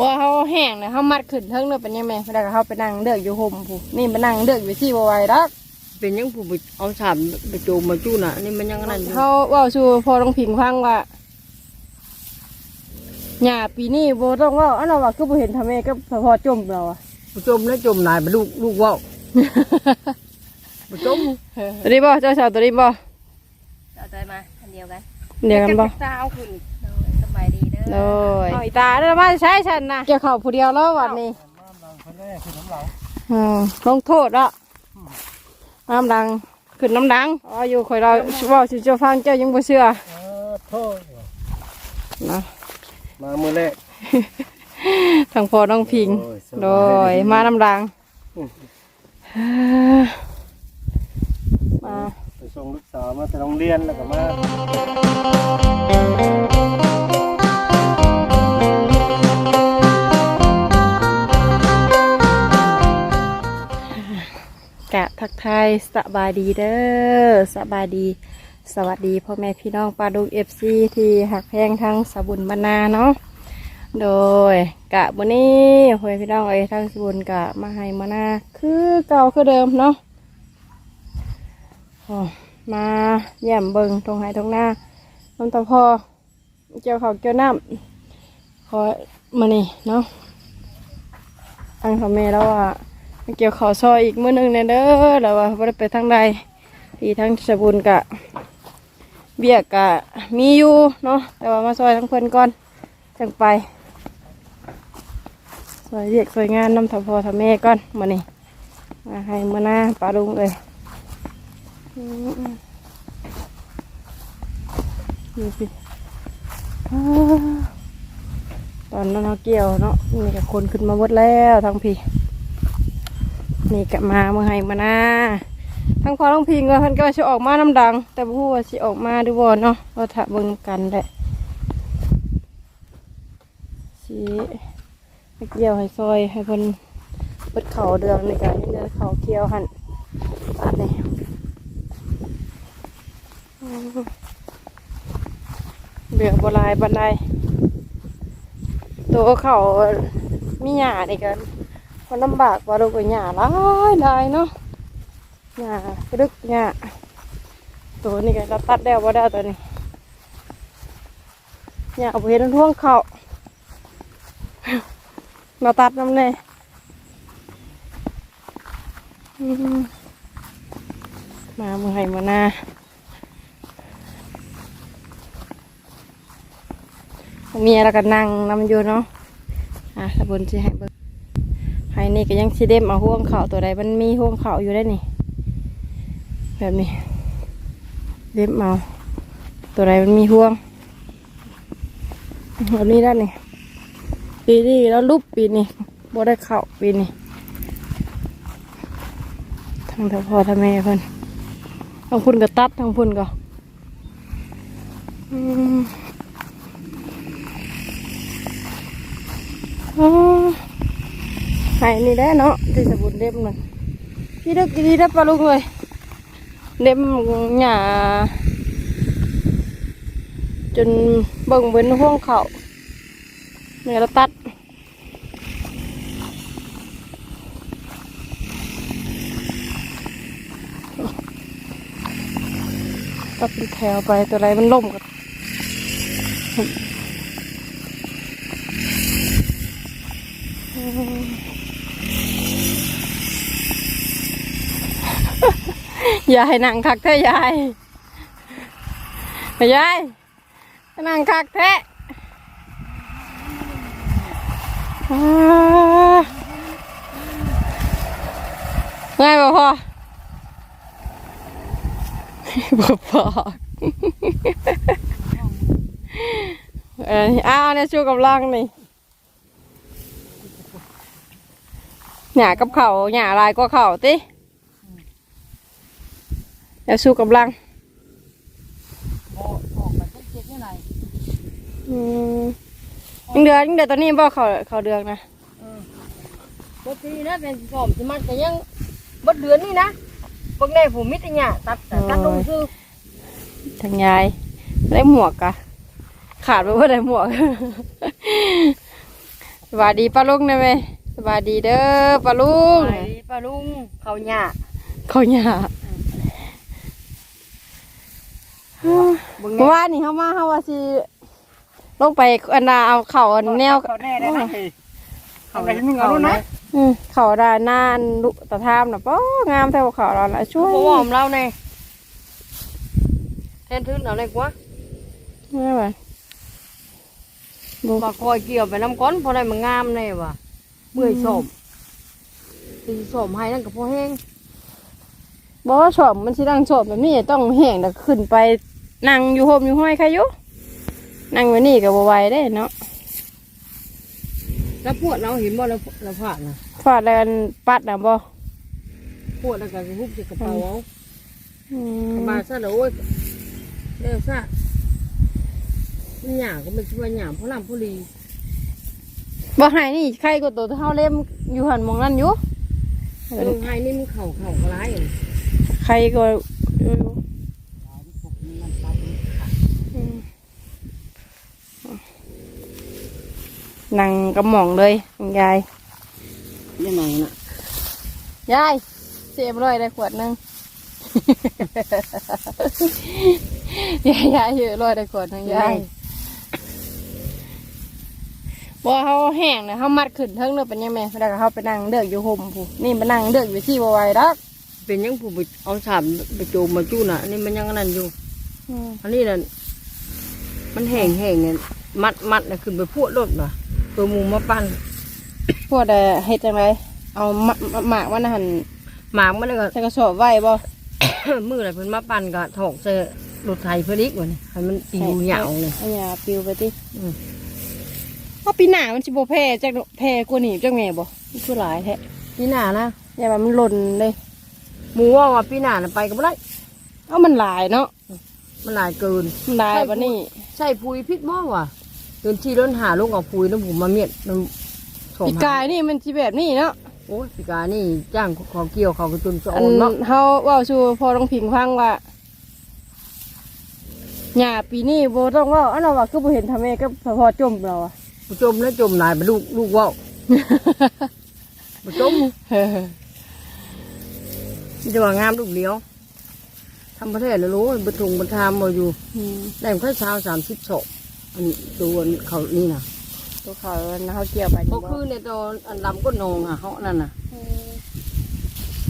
ว่าเขาแห้งนะเขามัดขึ้นเทิงเลยเป็นยังไงแล้วก็เขาไปนั่งเดือกอยู่ห่มผู้นี่ไปนั่งเดือกอยู่ที่บไหวรักเป็นยังผู้ไปเอาสามไปโจมมาจู้น่ะนี่มันยังนั่นอยู่เขาเว่าชูพอต้องพิงฟังว่าหญ้าปีนี้โบต้องเว่าอันเราว่าคือโบเห็นทำไมก็พอจมเราอะไปโจมแล้วโจมนายไปลูกลูกว่าวไปโจมตัวนี้บ่เจ้าสาวตัวนี้บ่เอาใจมาอันเดียวกันเดียวกันบ่ตาเอาขึ้นโดยสบายดีเด้อโอ้ยเอาอีตาเด้อมาใช้ฉันนะเกี่ยวเข่าผู้เดียวแล้ววันนี้อืมลงโทษละน้ำดังขึ้นน้ำดังอ๋ออยู่คอยเราเว่าสิเจ้าฟังเจ้ายังบ่เชื่อโทษนะมามือแรกทางพอน้องพิงโอ้ยสบายโดยมาน้ำดังอืมเอ้อมาไปส่งลูกสาวมาแต่โรงเรียนแล้วก็มา กะทักทายสบายดีเด้อสบายดี สวัสดีพ่อแม่พี่น้องปลาดุกเอฟซีที่หักแพงทั้งสบุญบรรณาเนาะโดยกะวันนี้พ่อแม่พี่น้องเอ้ยทั้งสบุญกะมาให้มานาคือเก่าคือเดิมเนาะมาเยี่ยมเบิงตรงไหนตรงหน้าน้ำตาพอเกี่ยวเขาเกี่ยวน้ำขอมานี่เนาะทางพ่อแม่แล้วว่า เกี่ยวขาวซอยอีกมื้อหนึงเนี่ยเด้อแล้วว่าบ่ได้ไปทางใดที่ทางสบุญกะ เบียกกะมีอยู่เนาะแต่ว่ามาซอยทั้งเพิ่นก่อนจังไปซอยเรียกซอยงานน้ำทำพอทำแม่ก่อนมานี่มาให้มื้อหน้าปลาลุงเลยอืมนี่สิตอนนั้นเราเกี่ยวเนาะนี่กับคนขึ้นมาหมดแล้วทั้งพี่ นี่กะมาเมื่อไห้มานาทั้งพอทั้งพิงว่าเพิ่นก็ว่าสิออกมาน้ำดัง แต่บ่ฮู้ว่าสิออกมาหรือบ่เนาะเราถ้าเบิ่งกันแหละสิเกี่ยวให้ซอยให้เพิ่นเปิดเขาเดืองนี่ก็นี่เดือเขาเกี่ยวหั่นปาดนี่เบื่อบ่ลายปานใดตัวเขามีหญ้านี่กัน มันลำบากกว่าเราก็หญ้าหลายหลายเนาะหญ้ากระดึกหญ้าตัวนี้ก็เราตัดแล้วว่าได้ตัวนี้หญ้าเอาไปเห็นท่วงเขาเราตัดน้ำเน่อืมาเมื่อไหร่มาหน้าเมียเราก็นั่งน้ำอยู่เนาะอะสบุญสิให้เบิก ไห้นี่ก็ยังสิเด็มเอาห่วงเข่าตัวใดมันมีห่วงเข่าอยู่ได้นี่ แบบนี้ เด็มเอาตัวใดมันมีห่วงแบบนี้ได้นี่ปีนี้แล้วรูปปีนี้บ่ได้เข่าปีนี้ทางเถาพ่อทางแม่เพิ่นทางพุ่นก็ตัดทางพุ่นก็อืมอ๋อ ไห้นี่ได้เนาะที่สบูรณ์เด็มมันพี่ดึกดีได้ปลาลุงเลยเด็มหญ้าจนเบิ่งเบิ้นห่วงเขาเนี่ยเราตัดตัดเป็นแถวไปตัวไรมันล่มกัน ยายนั่งคักแท้ยายยายนั่งคักแท้อ่าไงบ่พอบ่พอเอออ้าวเนี่ยชูกำลังนี่หยากับเขาหยาลายก็เขาติ เดี๋ยวสู้กำลังออกมาเจ็บยังไงอืมยังเดือนยังเดือนตอนนี้บ่เขาเขาเดือนนะปกตินะเป็นสอมสมัครแต่ยังบดเดือนนี่นะบางแน่ผมมิตรเนี่ยตัดแต่ตัดลงคือทางยายได้หมวกกะขาดไปว่าได้หมวกสวัสดีป้าลุงนะแม่สวัสดีเด้อป้าลุงไปป้าลุงเขาหญ้าเขาหยา เบิ่งเมื่อแน่วานนี่เขามาเขาว่าสิลงไปอันนาเอาเข่าอันแนวเขาแน่ได้ไหมเขาไปมึงเอาแล้วนะอืมเข่าดานนานลุตะทามนะป้องามแต่ว่าเข่าเราละช่วยบ่วอมเราแน่แทนทึนเอาเลยกว่าไม่ไหวมาคอยเกี่ยวไปน้ำก้อนพอได้มันงามแน่ว่ะเมื่อยสมตีสมให้นั่นก็พอแห้งบอกว่าชอบมันสิดังชอบแบบนี้ต้องแห้งแต่ขึ้นไป นั่งอยู่โฮมอยู่ห้อยใครอยู่นั่งไว้นี่กับไหวได้เนาะแล้วปวดเราเห็นบ่เราเราผ่านนะฟาดแล้วกันปัดนะบ่ปวดแล้วก็หุบจิกระเป๋าเอาอืมาซะเดี๋ยวโอ้ยเร็วซะมันหยาก็มันช่วยหยาเพราะลำผู้ลีบ่ให้นี่ใครก็ตัวเท่าเล่มอยู่หันมองนั่นอยู่เออให้นี่มันเข่าเข่าร้ายอะใครก็อืม นั่งกระหม่องเลยยายยังไงน่ะยายเสียบเลยได้ขวดหนึงยายยายเยอะเลยได้ขวดหนึงยายบ่เขาแห้งนะเขามัดขึ้นเทิงเด้อเป็นยังไงแล้วก็เขาไปนั่งเดือกอยู่ห่มผู้นี่มานั่งเดือกอยู่ที่บ่ไหวดอกเป็นยังผู้ไปเอาสามไปโจมมาจู้น่ะอันนี้มันยังอันนั่นอยู่อืมอันนี้น่ะมันแห้งแห้งเนี่ยมัดมัดน่ะขึ้นไปพวดรถว่ะ ตัวหมูมาปั้นพวกแต่เฮ็ดจังไรเอาหมะหมากมันหั่นหมากมันเลยก็ ใส่กระสอบไว้บ่ มืออะไรเพิ่นมาปั่นก็ถอกเสรถไทยเพื่อลิกวะนี่ให้มันปิวเหยาวเลยอันนี้ปิวไปติอืมเอาปีหน้ามันสิบ่แพ้จักแพ้กว่านี้จักแม่บ่มันคือหลายแท้พี่หน้านะอย่าว่ามันหล่นเลย หมูว่าว่าพี่หน้าน่ะไปก็บ่ได้เอามันหลายเนาะมันหลายเกิน มันหลายบัดนี้ใส่ปุ๋ยพิษบ่วะ เดินที่ร้นหาลูกเอาปุ๋ยน้ำผมมาเมียดน้ำสมปีกายนี่มันสิแบบนี้เนาะโอ้ยปีกานี่จ้างเขาเกี่ยวเขาไปจนจะอัโอนนเนาะเฮาเว้าสู่พอต้องพิงฟังว่าหญ้าปีนี้บ่ต้องเว้าอันนั้นว่าคือบ่เห็นทำแม่ก็พอจมเราอะ บ่จมแล้วจมหลายไปลูกลูกเว่าวบ่จมจะว่างามลูกเดียวทำประเทศแล้วรู้บรรทุงบรรทามมาอยู่อืมได้ค่อยเช้าสามสิบศพ อันตัวเขานี่นะตัวเขาเฮาเกี่ยวไปนี่เขาบ่คือในตอนอันดำก็นองอะเขานั่นน่ะ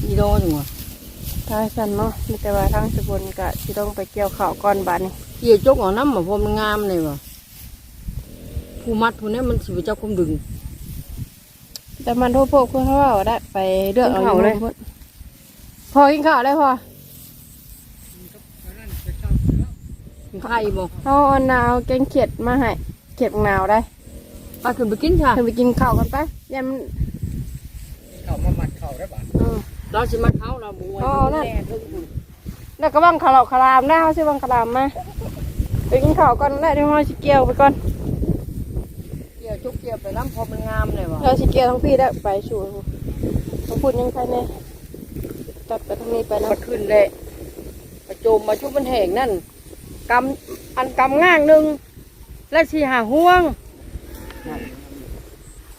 อีโดจังวะถ้าสั่นเนาะมีแต่ว่าทางสกุลก็สิต้องไปเกี่ยวข้าวก่อนบัดนี้เกี่ยจกเอาน้ำมาพอมันงามเลยวะผู้มัดผู้นี้มันสิบเจ้าคุมดึง แต่มันโทษพวกคือเขาเอาได้ไปเลือกเอากินข้าวเลย พุ่นพอกินข้าวได้พอ ไข่บอกเอาอันนาวแกงเขียดมาให้เขียดหนาวได้ป้าขึ้นไปกินค่ะเธอไปกินข้าวกันไปยามเข้ามามัดเข้าได้ป่ะอืมเราสิมัดเขาเราบวยอ๋อนั่นแล้วก็บังคาราคารามได้เขาซื้อบังคารามมาไปกินข้าวก่อนแล้วเดี๋ยวเราสิเกี่ยวไปก่อนเกี่ยวจกเกี่ยวไปน้ำพอมันงามเลยวะเราสิเกี่ยวทั้งพี่ได้ไปชูต้องพูดยังไงเนี่ยตัดไปทางนี้ไปนะมันขึ้นเลยประโจมมาชุบมันแห้งนั่น กำอันกำง่างหนึ่งและสีหาห่วง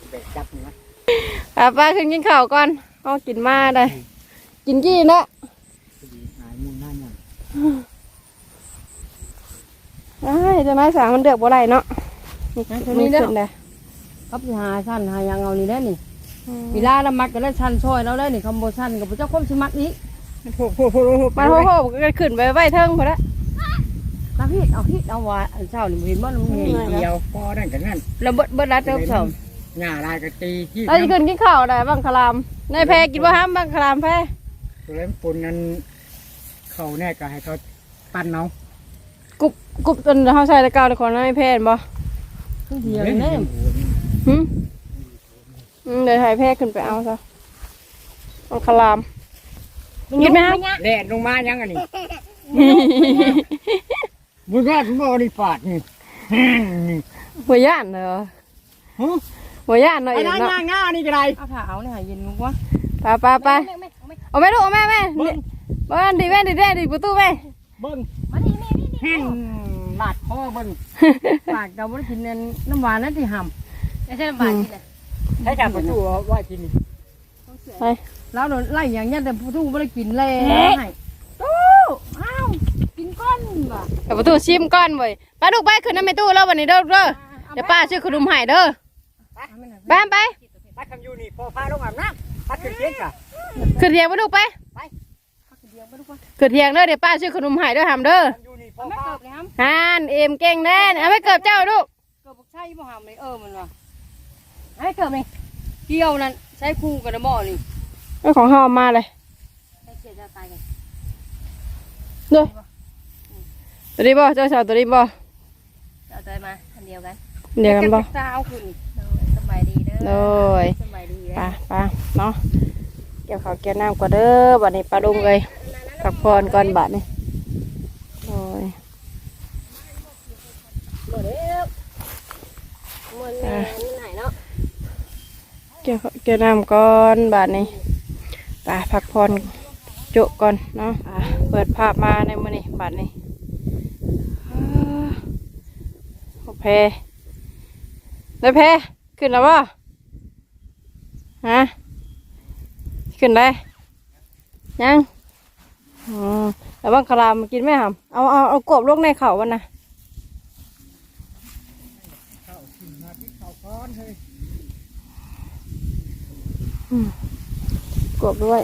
เบ็ดจับนี่นะอะป้าขึ้นกินข้าวก่อนเอากินมาได้ กินกี่นะพอดีหายมุนหน้าอย่างไอ้เจะนายสางมันเดือกบ่ไรเนาะนี่ตัวนี้ขึ้นได้ครับสิหาสั้นหายังเอานี่ได้นี่เวลาละมัดก็ได้สั้นช่อยแล้วได้นี่คำโบสั้นกับพระเจ้าคมสิมัดนี้โอ้โหโอ้โหโอ้โหมันโหโหก็ขึ้นไปไว้เทิงพอละ นักฮิตเอาฮิตเอาว่าอันเช้านี่บ่เห็นบ่มันเห็นตีเดียวพอนั่นกันนั่นแล้วเบิดเบิดรัดเจ้าเช้าหญ้าลายก็ตีที่เราจะขึ้นกินข้าวได้บังคลามนายแพรกินบ่ห้ามบังคลามแพรตัวเล่มปุ่นนั้นเขาแน่ก็ให้เขาปั้นเอากรุบกรุบจนเขาใส่ตะกร้าวในของนายแพรเห็นบ่เดียวนี่หึอืมเดี๋ยวให้แพรขึ้นไปเอาซะบังคลามกินไหมครับแดดลงมายังอันนี้ บุญรอดบ่ได้ฝาดนี่นี่หัวย่านเหรอฮะหัวย่านหน่อยไอ้เองนั่นเนาะง่าง่านี่ก็ได้เอาผ้าเอาเนี่ยหาเย็นมึงวะไปไปไปเอาแม่ลูกเอาแม่แม่นี่บ้านดีแม่ดีแม่ดีประตูแม่เบิ้งแห้งลาดคอเบิ้งปากเราบ่ได้กินนั่นน้ำหวานนั่นที่ห่ไม่ใช่ลำบากนี่นะเใช้จากประตูเอาไว้ที่นี่ไปแล้วโดนไล่อย่างเงี้ยแต่ผู้ทูไม่ได้กินเลยให้ตู้อ้าว กินก้อนว่ะกับประตูชิมก่อนเว้ยไปลูกไปขึ้นน้ำไม่ตู้แล้ววันนี้เด้อเด้อเดี๋ยวป้าชื่อขนมใหายเด้อแบมไปปัดคำยูนี่พอพาลงอาบน้ำปัดขึ้นเตียงกะขึ้นเทียงไปลูกไปขึ้นเทียงเด้อเดี๋ยวป้าชื่อขนมใหายเด้อหามเด้อคำยูนี่พอไม่พาเกิบเลยครับฮานเอ็มเก่งแน่เอาไปเกิบเจ้าลูกเกิบบอกใช่บ่หามเลยเออมันว่ะให้เกิบเลยเกี่ยวนั่นใช้คู่กับหม้อนี่เรื่องของเฮาเอามาเลยให้เสียจะตายกันเด้อ ตัวนี้บ่เจ้าสาวตัวนี้บ่เอาจอยมาอันเดียวกันเดียวกันบ่ตาเอาขึ้นโดยสบายดีเด้อโดยสบายดีไป้าเด้อป้าเนาะเกี่ยวข้าวเกี่ยวน้ำก่อนเด้อบัดนี้ป้าลุงเลยพักผ่อนก่อนบัดนี้โอ้ยหมดแล้วหมดแล้วมันไหนเนาะเกี่ยวข้าวเกี่ยวน้ำก่อนบัดนี้ไป้าพักผ่อนจุก่อนเนาะอะเปิดภาพมาในมื้อนี้บัดนี้อ่าโอ เคได้เพขึ้นแล้วบ่ฮะขึ้นได้ยังอืมแล้วบางคารามมากินไหมครับเอาเอาเอากบลงในเขาวันนะเข้าขึ้นมาที่เขาก้อนเฮ้ยกบด้วย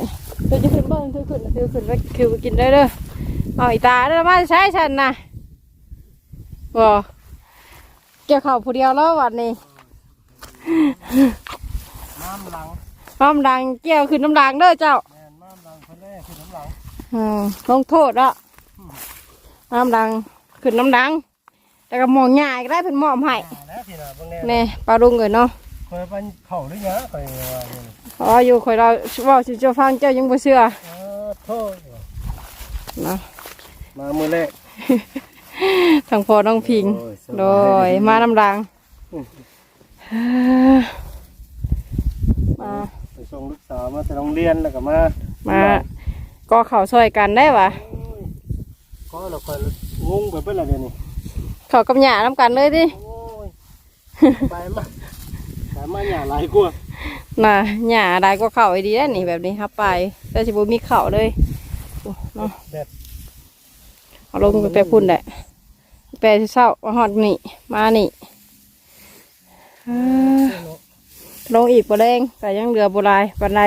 เดี๋ยวจะขึ้นบ้านคือขึ้นคือขึ้นไปคือไปกินได้เด้อเอาอีตาเด้อมาใช้ฉันนะบ่ เกี่ยวเข่าวผู้เดียวแล้ววันนี้น้ำหลังน้ำดังเกี่ยวขึ้นน้ำดังเด้อเจ้าแม่นน้ำหลังคนแรกคือน้ำหลังอืมลงโทษละน้ำดังขึ้นน้ำดัง แต่ก็มองง่ายก็ได้เป็นหมอมให้อ่าแล้วทีน่ะเบางแน่แน่ปลาลุงเลยเนาะเคยไปเข่าหรือยังเคยว่าอย่างนี้เพราะอยู่คอยเราเว่าสิเจ้าฟังเจ้ายังบ่เชื่อเออโทษเนาะมามือแรก ทางพอน้องพิงโอ้ยสบายโดยมาน้ำดังอืมเอ้อมาไปส่งลูกสาวมาแต่โรงเรียนแล้วก็มา มาก็เข่าซอยกันได้ปะก็เราคอยงงไปเพื่อนอะไรนี่เข่ากับหยาน้ำกันเลยดิโอ้ยไปมาไปมาอย่าหลายกลัวาน่ะหยาได้ก็เข่าไอ้ดีได้นี่แบบนี้ครับไปแต่สิบุมีเข่าเลยโอ้เนาะแบบเอาลงไปพุ่นแหละ แปรสิเศร้ามาหอดนี่ มานี่เอ้อลงอีกบ่แรงแต่ยังเหลือบุลายบันได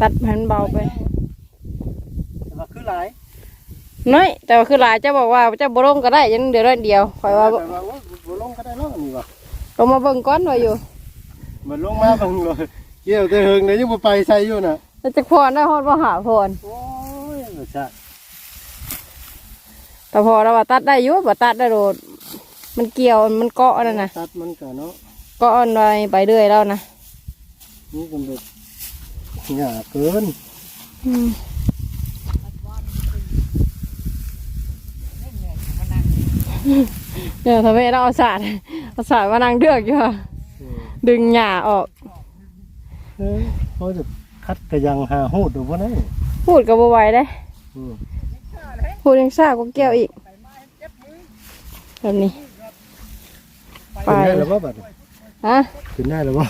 ตัดให้มันเบาไปแต่ว่าคือหลายน้อยแต่ว่าคือหลายเจะบอกว่าเจะบ่ลงก็ได้ยังเหลือน้อยเดียวคอยว่าแต่ว่าโอ้ยบ่ลงก็ได้เนาะนี่ว่ะลงมาเบิ่งก้อนไว้อยู่มันลงมาเบังเลยเกี่ยวแต่เฮิงเลยยังบ่ไปใส่อยู่น่ะแล้วจะพรได้ฮอดบ่หาพรโอ้ยบ่ใช่ แต่พอเราว่าตัดได้อยู่บ่ตัดได้โดดมันเกี่ยวมันเกาะนั่นน่ะตัดมันก็เนาะเกาะอันไว้ไปเรื่อยแล้วนะนี่ก็แบบหยาเกินอืมเดี๋ยวทำไมเราเอาสาดเอาสาดมานั่งเดือกอยู่ค่ะดึงหญ้าออกเออเขาจะคัดกระยังหาหูดดูบ่ได้พูดกับบัวไหวได้อืม พูดยังซ่าก็แก้วอีกแบบนี้ ไป ขึ้นได้แล้วบ่บัดนี้ฮะขึ้นได้แล้วบ่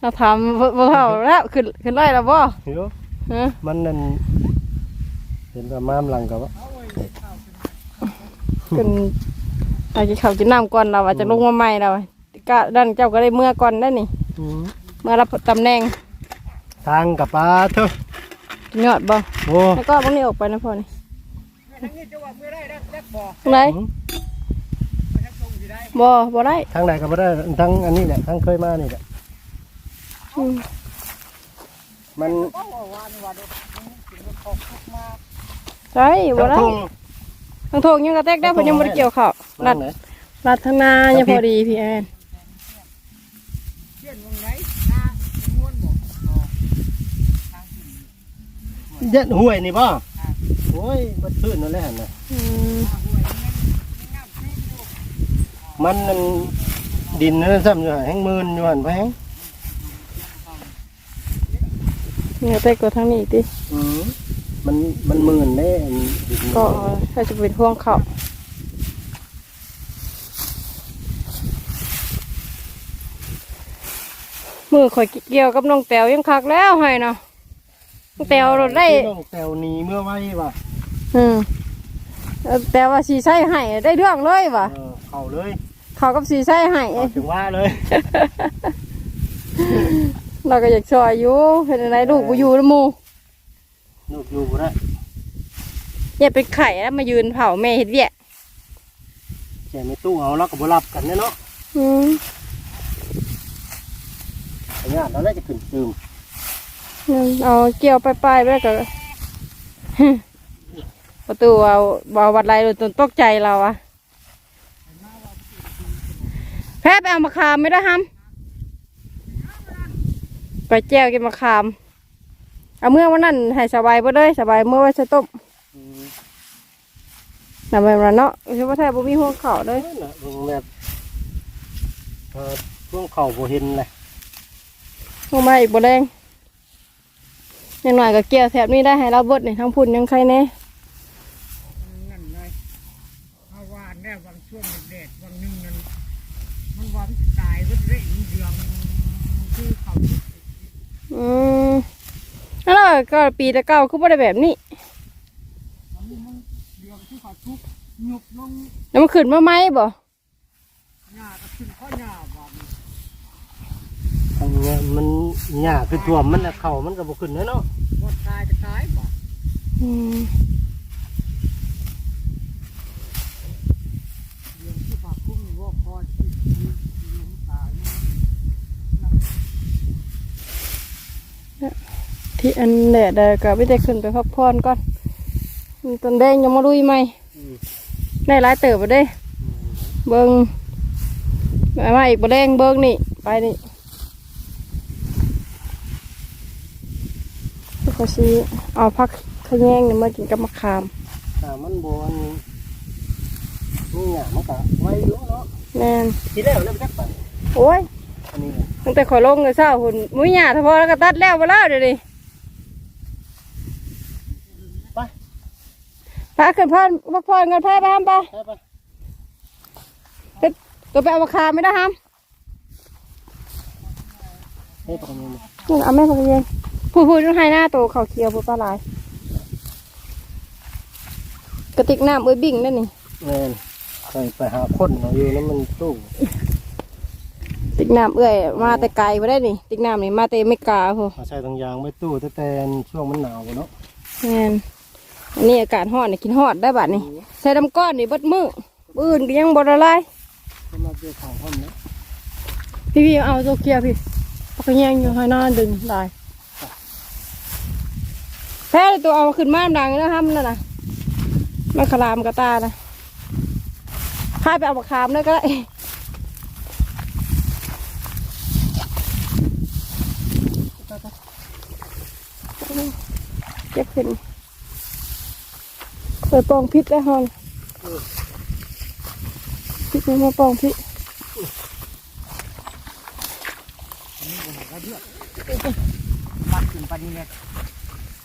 เราทำบ่เท่าแล้วขึ้นขึ้นไล่แล้วบ่เดี๋ยวฮะมันนั่นเห็นว่าม้ามหลังกับว่าขึ้นเอากินข้าวกินน้ำก่อนเราอาจจะลงมาใหม่เราก็ดันเจ้าก็ได้เมื่อก่อนได้นี่ อืมเมื่อรับตำแหน่งทางกับปลาเถอะยอดบ่โอ้แล้วก็บางนี้ออกไปนะพ่อนี่ ทางไหนอืมบ่บ่ได้ทางไหนก็บ่ได้ทางอันนี้แหละทางเคยมานี่แหละอืมมันใช่บ่ได้ทางทุ่งทางโทงยังกระแทกได้เพราะยังบ่ได้เกี่ยวข้าวรันั่ดนไหนรัดทางหน้ายังพอดีพี่แอนเย็ดห้วยนี่บ่โอ้ยบัดพื้นนั่นแหละหั่นน่ะอืมมันนั่นดินนั่นซ้ำอยู่หั่นแห้งมืนอยู่หั่นแพงนี่กระแทกกว่าทางนี้ติอืมมันมันมืนเด้อันดินก็ถ้าจะเป็นห่วงข้าวมือข่อยเกี่ยวกับน้องแตวยังคักแล้วให้เนาะน้องแตวรถได้น้องแตวหนีเมื่อไว้ว่ะ อืมเออแต่ว่าสีใช้ให้ได้เรื่องเลยว่ะเออเข้าเลยเขากับสีใช้ให้เข้าถึงว่าเลย เราก็อยากช่วยอยู่เป็นอะไรลูกกูอยู่แล้วหมูลูกอยู่บ่ได้อย่าเป็นไข่แล้วมายืนเผาแม่เห็ดเวียกแกไม่ตู้เอาแล้วก็บ่รับกันแน่เนาะอืมไอ้ญาติเราได้จะขึ้นตื่มนั่นเอาเกี่ยวไปลายๆไปแล้วก็ ประตูเอาบาวัดไรโดนจนตกใจเราอะแพ้ไปเอามาคามไม่ได้ฮัมไปแจ้วกินมาคาม เอาเมื่อวันนั้นให้สบายไปเลยสบายเมื่อไว้ใส่ต้มอืมนำไปมาเนาะไม่ใช่ว่าแทบบ่มีหัวเข่าเลยนั่นน่ะเบิ่งแบบเออช่วงเข่าบ่เห็นเลยหัวมาอีกบ่แดงยังหน่อยก็เกี่ยวแถบนี้ได้ให้เราเบิดนี่ทั้งพุ่นยังใครแน่นั่นเลยเอาวานแน่บางช่วงเด็ดบางนึงนั่นมันวานตายก็เร่งเดืองคือเขา อืมแล้วเรา ก็ปีตะเก้าคือบ่ได้แบบนี้อันนี้มันเดืองที่เขาทุบหยบลงแล้วมันขึ้นมาไหมบ่หญ้าก็ขึ้นข้อหญ้าบานอันเนี้ยมันหญ้าคือท่วมมันน่ะเข่ามันก็บ่ขึ้นเลยเนาะบดตายจะตายบ่อืม เดืองที่เขาคุ้มว่าพอที่ยืนตาย ที่อันแดดเด้อก็ไม่ได้ขึ้นไปพักผ่อนก่อนตอนแดงยังมาลุยไหมอืมได้หลายเติบบ่ได้เบิ่งมามาอีกบ่แดงเบิ่งนี่ไปนี่แล้วก็สิเอาพักขะแยงนี่มากินกับมะขามถ้ามันบ่อันนี่หญ้ามันก็ไว้อยู่เนาะแม่นที่แล้วแล้วไปจักปันโอ้ยอันนี้น่ะตั้งแต่ขอยลงเลยเศร้าหุ่นมุ้ยหยาทพอแล้วก็ตัดแล้วไปแล้วเดี๋ยวนี้ ไป พาขึ้นพ่อนพักผ่อนกันพาไปห้ามไปไปไปตัวไปเอามาคาไม่ได้ห้ามให้ตรงนี้นี่เอาแม่พักเย็นพูดพูดต้องให้หน้าโตเขาเคียวพูดปลาไหลายกระติกน้ำเอ้ยบิ่งนั่นนี่แม่นเคยไปหาคนเอาอยู่แล้วมันตู้ติกน้ำเอ้ยมาแต่ไกลมาได้นี่ติกน้ำนี่มาแต่ไม่กาพูเอาใส่ตรงยางไว้ตู้แต่แต่ช่วงมันหนาวเนาะแม่น อันนี้อากาศฮอดนี่กินฮอดได้บัดนี่ใส่น้ำก้อนนี่เบดมือปือื่นก็ยังบดละลายก็มาเจอของห้อมเนาะพี่พี่เอาโซเกียพี่พักเย็นอยู่ให้หน้าดึงได้แพ้เลยตัวเอาขึ้นมาดังนะห้ามนั่นนะมันขลามกระตานะพายไปเอามาขามเลยก็ได้เก็บขึ้น เปิดปองพิษได้ฮอนพิษนี่มาปองพิษปัดขึ้นไปนี่เนี่ย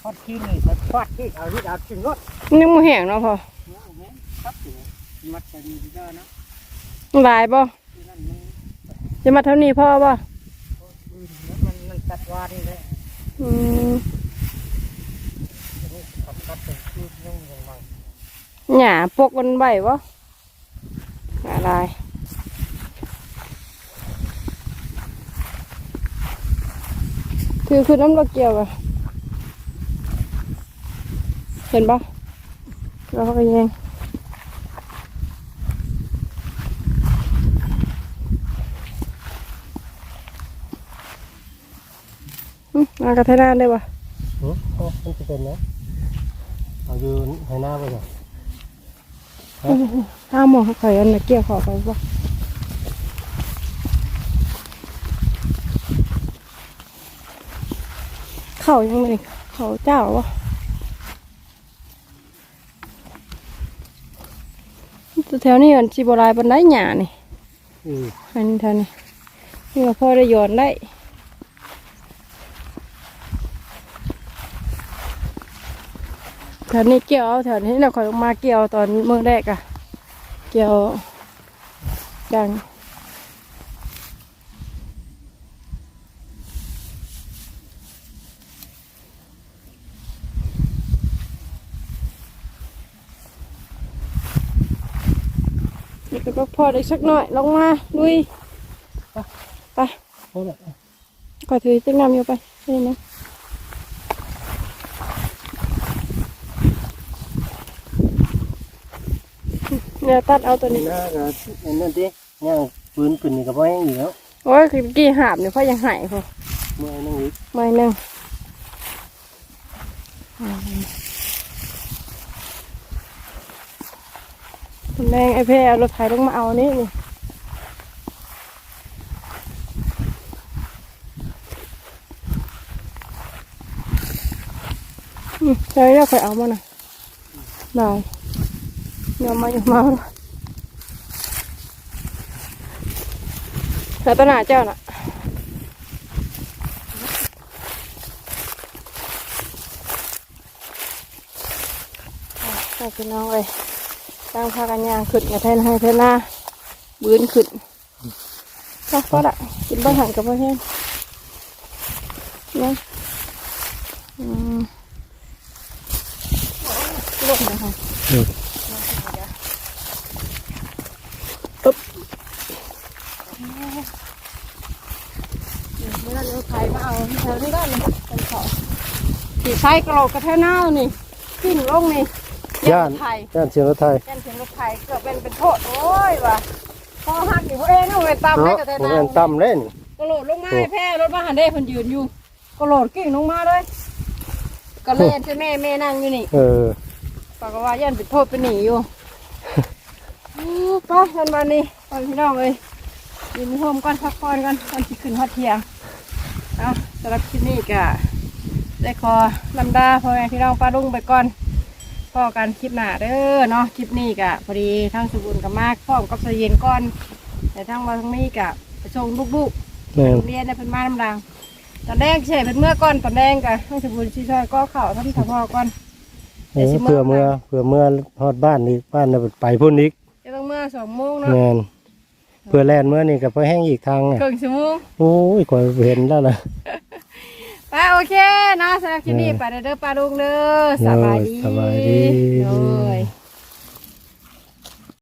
ทอดขี้นี่แต่ทอดขี้เอาที่เอาขึ้นรถยังมือแห้งเนาะพอมัดไปนี่ได้นะหลายบ่จะมาเท่านี้พ่อบ่มันมันตัดวานเลยอืม ขับตัดเป็นชื่อยุ่งอย่างไร หญ้าปกมันใบบ่หญ้าลายคือคือน้ำเราเกี่ยวอะเห็นปะเราก็ยังมมากระเทนานได้ปะหือโอ้มันจะเป็นนะเอาอยู่ให้หน้าไปก่อน ห้าโมงเขาข่อยอันน่ะเกี่ยวขอไปปะเขายังไงเขาเจ้าวะแถวนี้มันจีโบลายบันไดหยานี่อันนี้แถวนี้นี่ก็พอได้โยนได้ ถวนี้เกี่ยวแถวนี้เราคอยมาเกี่ยวตอนเมืองแรกอะเกี่ยวจังนี่ก็พอได้สักหน่อยลงมาลุยไปคอยถือเจ้งน้ำอยู่ไปนี่นะ เนี่ยวตัดเอาตัวนี่นี้นะก็อันนั่นดิย่างปืนขึ้นนี่ก็บ่แห้งอยู่แล้วโอ้ยคือกี้หาบเนี่ยพ่อยังหายพอเมื่อยนั่งอีกไม่หนึ่งคุณแดงไอ้เพ่เอารถไถลงมาเอานี่นี่อืมเดี๋ยวเราไปเอามาหน่อยได้ มาอยู่มาแล้วแล้วตวหนาเจ้าน่ะใส่พี่น้องเลยตั้งพากันยางขึ้นกับแทนให้เทนหน้าบืนขึ้นก็ก็ละกินบ้าหันกับบ้าแห้งนะอืมลงนะคะปึ๊บเมื่อนั้นเราไถมาเอาแถวนี้ได้เลยเป็นเขา สีไฟกระโหลกกระแทกหน้านี่ขึ้นลงนี่ย่านไทยย่านเสียงรถไทยยันเสียงรถไถเกือบเป็นเป็นโทษโอ้ยว่ะพอหักอยู่พวกเองเอาไปตามให้เนาะกระแทกบ่หน้าแม่นต่ำเล่น กระโหลดลงมาให้แพ้รถมาหันเด้เพิ่นยืนอยู่กระโหลดกิ่งลงมาเลยก็เลยอันจะแม่แม่นั่งอยู่นี่เออ ปากว่ายันเป็นโทษเป็นหนีอยู่อู้ไป้าทันวันนี้ตอนพี่น้องเลยยินโฮมก่อนพักผ่อนก่อนตอนที่ขึ้นฮอดเที่ยงเอาสำหรับคลิปนี้ก็ ได้ขอลำดาพ่อแม่พี่น้องป้าลุงไปก่อนพ่อกันคลิปหน้าเด้อเนาะคลิปนี้ก็พอดีทั้งสมบูรณ์กับมากพร้อมกับเสย็นก่อน แต่ทั้งวันทั้งนี้ก็ไปส่งลูกๆแม่นโรงเรียนได้เป็นมาน้ำดังตอนแรกเฉยเป็นเมื่อก่อนตอนแรกกะให้สมบูรณ์ชีช่อยก็เข่าทำถพอก่อนเออเผื่อเมื่อเผื่อเมื่อฮอดบ้านอีกบ้านน่ะไปพุ่นอีกจะต้องเมื่อสองโมงเนาะแม่นเพื่อแล่นเมื่อนี่ก็พอแห้งอีกทางน่ะครึ่งชั่วโมงโอ้ยกว่าเห็นแล้วล่ะ ไปโอเคเนาะสำหรับคลิปนี้ไปเด้อป้าลุงเด้อสบายดีสบายดี โอ้ย